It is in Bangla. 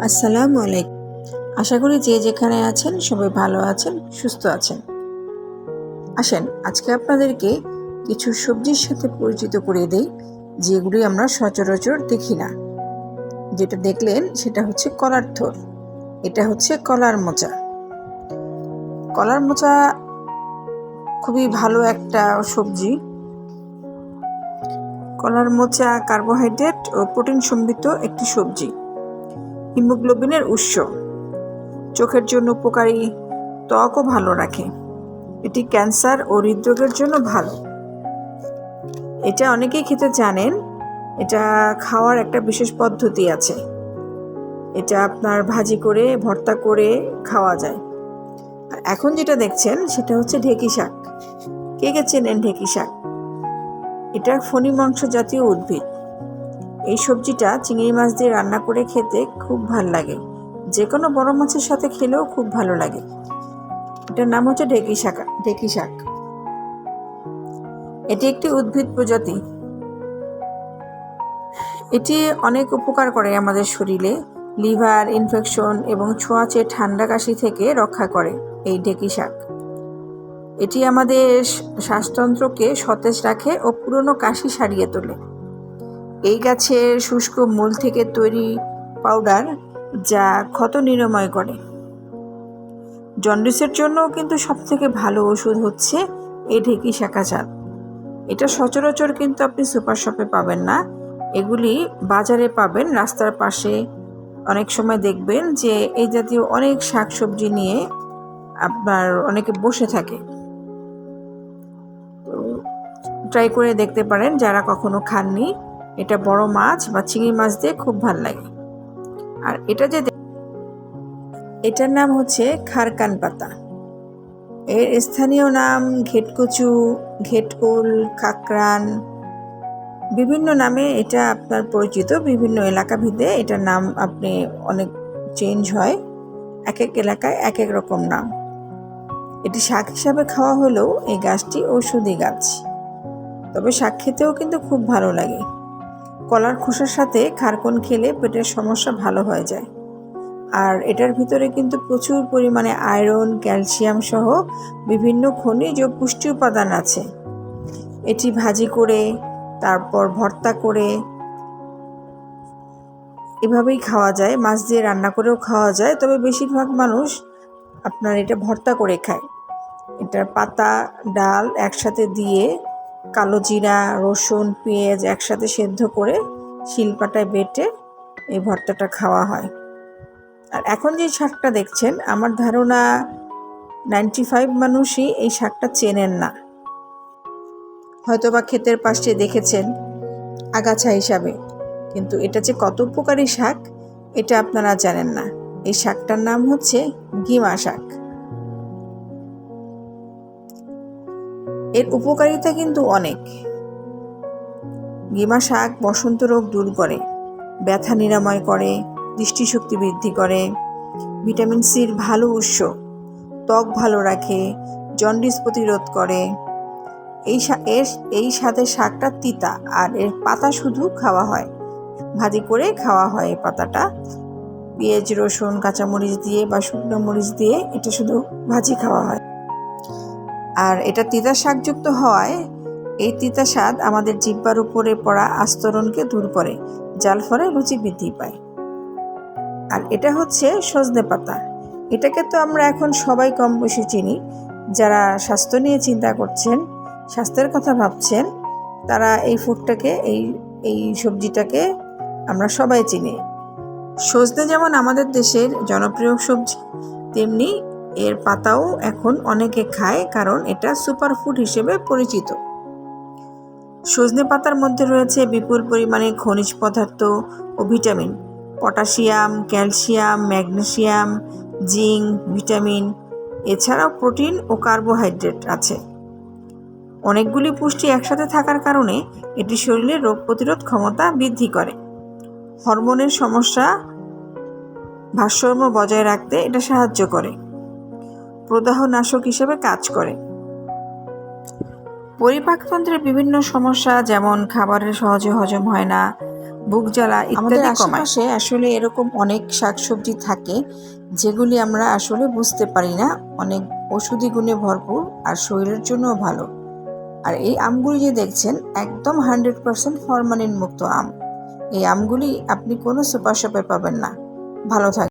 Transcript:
আসসালামু আলাইকুম। আশা করি যে যেখানে আছেন, সবাই ভালো আছেন, সুস্থ আছেন। আসেন, আজকে আপনাদেরকে কিছু সবজির সাথে পরিচিত করে দেই, যেগুলি আমরা সচরাচর দেখি না। যেটা দেখলেন, সেটা হচ্ছে কলার থোর এটা হচ্ছে কলার মোচা। কলার মোচা খুবই ভালো একটা সবজি। কলার মোচা কার্বোহাইড্রেট ও প্রোটিন সমৃদ্ধ একটি সবজি। হিমোগ্লোবিনের উৎস। চোখের জন্য উপকারী ত্বকও ভালো রাখে। এটি ক্যান্সার ও হৃদরোগের জন্য ভালো। এটা অনেকেই খেতে জানেন, এটা খাওয়ার একটা বিশেষ পদ্ধতি আছে। এটা আপনার ভাজি করে, ভর্তা করে খাওয়া যায়। আর এখন যেটা দেখছেন, সেটা হচ্ছে ঢেকি শাক। কে কে চেনেন ঢেকি শাক? এটা ফণি মাংস জাতীয় উদ্ভিদ। এই সবজিটা চিংড়ি মাছ দিয়ে রান্না করে খেতে খুব ভালো লাগে। যে কোনো বড় মাছের সাথে খেলেও খুব ভালো লাগে। এটার নাম হচ্ছে ঢেকি শাক। ঢেকি শাক। এটি একটি উদ্ভিদ প্রজাতি। এটি অনেক উপকার করে আমাদের শরীরে লিভার ইনফেকশন এবং ছোঁয়াচে ঠান্ডা কাশি থেকে রক্ষা করে এই ঢেকি শাক। এটি আমাদের শ্বাসতন্ত্রকে সতেজ রাখে ও পুরনো কাশি সারিয়ে তোলে। এই গাছের শুষ্ক মূল থেকে তৈরি পাউডার যা ক্ষত নিরাময় করে। জন্ডিসের জন্য কিন্তু সবথেকে ভালো ওষুধ হচ্ছে এই ঢেকি শাখা চাল এটা সচরাচর কিন্তু আপনি সুপার শপে পাবেন না। এগুলি বাজারে পাবেন, রাস্তার পাশে। অনেক সময় দেখবেন যে এই জাতীয় অনেক শাকসবজি নিয়ে আপনার অনেকে বসে থাকে। ট্রাই করে দেখতে পারেন যারা কখনো খাননি। এটা বড় মাছ বা চিংড়ি মাছ দিয়ে খুব ভালো লাগে। আর এটা যে এটার নাম হচ্ছে খারকান পাতা। এর স্থানীয় নাম ঘেটকচু, ঘেটকুল, কাকরান। বিভিন্ন নামে এটা আপনার পরিচিত, বিভিন্ন এলাকা ভিদে এটার নাম আপনি অনেক চেঞ্জ হয়। এক এক এলাকায় এক এক রকম নাম। এটি শাক হিসাবে খাওয়া হলেও এই গাছটি ঔষধি গাছ। তবে শাক খেতেও কিন্তু খুব ভালো লাগে। কলার খোসার সাথে খারকন খেলে পেটের সমস্যা ভালো হয়ে যায়। আর এটার ভিতরে কিন্তু প্রচুর পরিমাণে আয়রন, ক্যালসিয়াম সহ বিভিন্ন খনিজ ও পুষ্টি উপাদান আছে। এটি ভাজি করে, তারপর ভর্তা করে এভাবেই খাওয়া যায়। মাছ দিয়ে রান্না করেও খাওয়া যায়। তবে বেশিরভাগ মানুষ আপনার এটা ভর্তা করে খায়। এটার পাতা, ডাল একসাথে দিয়ে কালো জিরা, রসুন, পেঁয়াজ একসাথে সেদ্ধ করে শিলপাটায় বেটে এই ভর্তাটা খাওয়া হয়। আর এখন যে শাকটা দেখছেন, আমার ধারণা নাইনটি ফাইভ মানুষই এই শাকটা চেনেন না। হয়তোবা ক্ষেতের পাশে দেখেছেন আগাছা হিসাবে, কিন্তু এটা যে কত উপকারী শাক, এটা আপনারা জানেন না। এই শাকটার নাম হচ্ছে গিমা শাক। এর উপকারিতা কিন্তু অনেক। গিমা শাক বসন্ত রোগ দূর করে, ব্যথা নিরাময় করে, দৃষ্টিশক্তি বৃদ্ধি করে, ভিটামিন সির ভালো উৎস, ত্বক ভালো রাখে, জন্ডিস প্রতিরোধ করে। এই এর, এই সাথে শাকটা তিতা, আর এর পাতা শুধু খাওয়া হয়। ভাজি করে খাওয়া হয় এই পাতাটা। পেঁয়াজ, রসুন, কাঁচামরিচ দিয়ে বা শুকনো মরিচ দিয়ে এটা শুধু ভাজি খাওয়া হয়। আর এটা তিতা শাকযুক্ত হওয়ায় এই তিতা স্বাদ আমাদের জিব্বার উপরে পড়া আস্তরণকে দূর করে, যার ফলে রুচি বৃদ্ধি পায়। আর এটা হচ্ছে সজনে পাতা। এটাকে তো আমরা এখন সবাই কম বেশি চিনি। যারা স্বাস্থ্য নিয়ে চিন্তা করছেন, স্বাস্থ্যের কথা ভাবছেন, তারা এই ফুডটাকে, এই এই সবজিটাকে আমরা সবাই চিনি। সজনে যেমন আমাদের দেশের জনপ্রিয় সবজি, তেমনি এর পাতাও এখন অনেকে খায় কারণ এটা সুপারফুড হিসেবে পরিচিত। সজনে পাতার মধ্যে রয়েছে বিপুল পরিমাণে খনিজ পদার্থ ও vitamin. Potassium, calcium magnesium zinc, vitamin, এছাড়াও প্রোটিন ও কার্বোহাইড্রেট আছে। অনেকগুলি পুষ্টি একসাথে থাকার কারণে এটি শরীরের রোগ প্রতিরোধ ক্ষমতা বৃদ্ধি করে। হরমোনের সমস্যা ভারসাম্য বজায় রাখতে এটা সাহায্য করে। প্রদাহ নাশক হিসেবে কাজ করে। পরিপাকতন্ত্রের বিভিন্ন সমস্যা যেমন খাবারের সহজে হজম হয় না বুক জ্বালা ইত্যাদি আশেপাশে আসলে এরকম অনেক শাকসবজি থাকে যেগুলি আমরা আসলে বুঝতে পারি না। অনেক ওষুধি গুণে ভরপুর আর শরীরের জন্যও ভালো। আর এই আমগুলি যে দেখছেন একদম হান্ড্রেড পার্সেন্ট ফরমালিন মুক্ত আম। এই আমগুলি আপনি কোনো সুপার শপে পাবেন না। ভালো থাকে